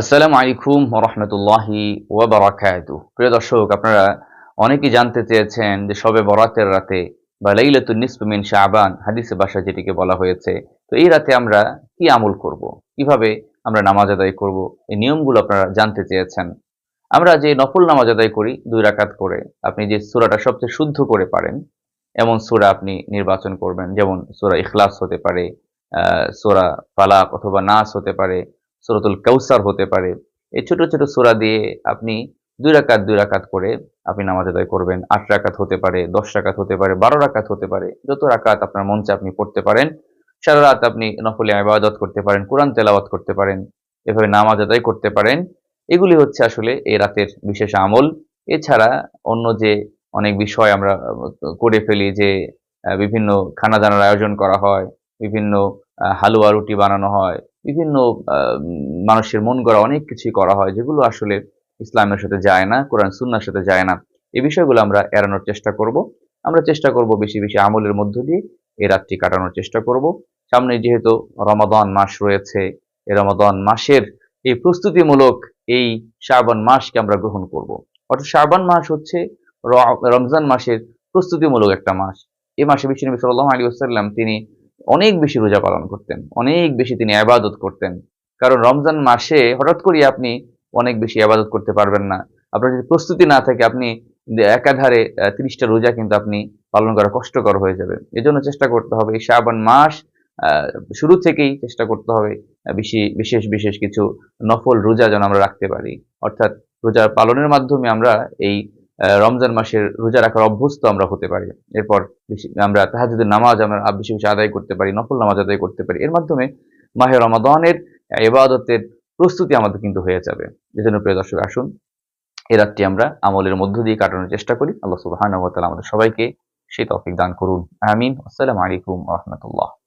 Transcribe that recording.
আসসালামু আলাইকুম রহমতুল্লাহি ওয়াবারাকাতু প্রিয় দর্শক, আপনারা অনেকেই জানতে চেয়েছেন যে সবে বরাতের রাতে বা লাইলাতুন নিসফ মিন শাবান হাদিসে বাসা যেটিকে বলা হয়েছে, তো এই রাতে আমরা কি আমল করব? কীভাবে আমরা নামাজ আদায় করব? এই নিয়মগুলো আপনারা জানতে চেয়েছেন। আমরা যে নফল নামাজ আদায় করি দুই রাকাত করে, আপনি যে সূরাটা সবচেয়ে শুদ্ধ করে পারেন, এমন সূরা আপনি নির্বাচন করবেন। যেমন সূরা ইখলাস হতে পারে সূরা ফালাক অথবা নাস হতে পারে সুরতুল কাউসার হতে পারে। এই ছোট ছোট সূরা দিয়ে আপনি দুই রাকাত দুই রাকাত করে আপনি নামাজ আদায় করবেন। আট রাকাত হতে পারে, দশ রাকাত হতে পারে, বারো রাকাত হতে পারে। যত রাকাত আপনার মঞ্চে আপনি পড়তে পারেন, সারা রাত আপনি নফলে আবাদত করতে পারেন, কোরআন তেলাওয়াত করতে পারেন, এভাবে নামাজ আদায় করতে পারেন। এগুলি হচ্ছে আসলে এই রাতের বিশেষ আমল। এছাড়া অন্য যে অনেক বিষয় আমরা করে ফেলি যে বিভিন্ন খানা দানার আয়োজন করা হয়, বিভিন্ন হালুয়া রুটি বানানো হয়, বিভিন্ন মানুষের মন গড়া অনেক কিছুই করা হয়, যেগুলো আসলে ইসলামের সাথে যায় না, কোরআন, সুন্নার সাথে যায় না। এই বিষয়গুলো আমরা এড়ানোর চেষ্টা করব। আমরা চেষ্টা করব বেশি বেশি আমলের মধ্য দিয়ে এই রাতটি কাটানোর চেষ্টা করব। সামনে যেহেতু রমাদান মাস রয়েছে, এই রমাদান মাসের এই প্রস্তুতিমূলক এই শাবান মাসকে আমরা গ্রহণ করব। অর্থাৎ শাবান মাস হচ্ছে রমজান মাসের প্রস্তুতিমূলক একটা মাস। এই মাসে বিশ্বনবী সাল্লাল্লাহু আলী ওয়াসাল্লাম তিনি অনেক বেশি রোজা পালন করতেন, অনেক বেশি তিনি আবাদত করতেন। কারণ রমজান মাসে হঠাৎ করে আপনি অনেক বেশি আবাদত করতে পারবেন না। আপনার যদি প্রস্তুতি না থাকে, আপনি একাধারে তিরিশটা রোজা কিন্তু আপনি পালন করা কষ্টকর হয়ে যাবে। এজন্য চেষ্টা করতে হবে, এই শ্রাবণ মাস শুরু থেকেই চেষ্টা করতে হবে বেশি, বিশেষ বিশেষ কিছু নফল রোজা যেন আমরা রাখতে পারি। অর্থাৎ রোজা পালনের মাধ্যমে আমরা এই রমজান মাসের রোজা রাখার অভ্যস্ত আমরা হতে পারি। এরপর আমরা তাহাজুদের নামাজ আমরা বেশি বেশি আদায় করতে পারি, নফল নামাজ আদায় করতে পারি। এর মাধ্যমে মাহে রমাদানের ইবাদতের প্রস্তুতি আমাদের কিন্তু হয়ে যাবে। এজন্য প্রিয় দর্শক, আসুন এ রাতটি আমরা আমলের মধ্য দিয়ে কাটানোর চেষ্টা করি। আল্লাহ তাআলা আমাদের সবাইকে সেই তফিক দান করুন। আমিন। আসসালামু আলাইকুম রাহমাতুল্লাহ।